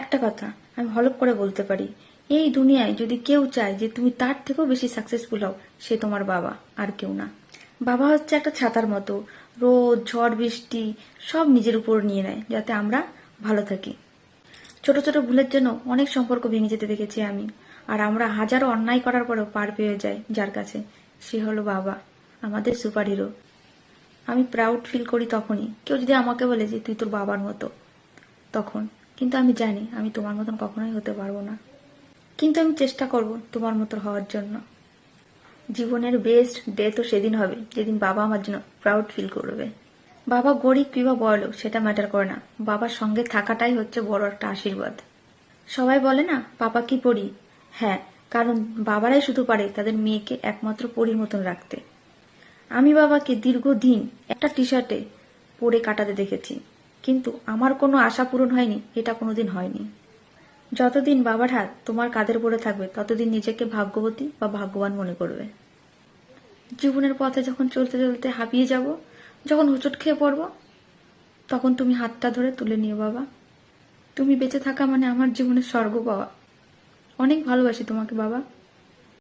একটা কথা, আমি হলপ করে বলতে পারি। এই দুনিয়ায় যদি কেউ চায় যে তুমি তার থেকেও বেশি সাকসেসফুল হও, সে তোমার বাবা, আর কেউ না। বাবা হচ্ছে একটা ছাতার মতো, রোদ, ঝড়, বৃষ্টি, সব নিজের উপর নিয়ে নেয়, যাতে আমরা ভালো থাকি। ছোট ছোট ভুলের জন্য অনেক সম্পর্ক ভেঙে যেতে দেখেছি আমি, আর আমরা হাজারো অন্যায় করার পরেও পার পেয়ে যাই যার কাছে। সে হলো বাবা, আমাদের সুপার হিরো আমি প্রাউড ফিল করি তখনই। কেউ যদি আমাকে বলে যে তুই তোর বাবার মতো, তখন কিন্তু আমি জানি আমি তোমার মতন কখনোই হতে পারব না। কিন্তু আমি চেষ্টা করব তোমার মতো হওয়ার জন্য। জীবনের বেস্ট ডে তো সেদিন হবে, যেদিন বাবা আমার জন্য প্রাউড ফিল করবে। বাবা গরিব কিংবা বড়লোক সেটা ম্যাটার করে না। বাবার সঙ্গে থাকাটাই হচ্ছে বড় একটা আশীর্বাদ। সবাই বলে না, পাপা কি পড়ি? হ্যাঁ কারণ বাবারাই শুধু পারে তাদের মেয়েকে একমাত্র পরীর মতন রাখতে। আমি বাবাকে দীর্ঘদিন একটা টি শার্টে পরে কাটাতে দেখেছি। কিন্তু আমার কোনো আশা পূরণ হয়নি, এটা কোনোদিন হয়নি। যতদিন বাবার হাত তোমার কাদের পড়ে থাকবে, ততদিন নিজেকে ভাগ্যবতী বা ভাগ্যবান মনে করবে। জীবনের পথে যখন চলতে চলতে হাঁপিয়ে যাব, যখন হোঁচট খেয়ে পড়ব, তখন তুমি হাতটা ধরে তুলে নিও বাবা। তুমি বেঁচে থাকা মানে আমার জীবনের স্বর্গ পাওয়া। অনেক ভালোবাসি তোমাকে বাবা।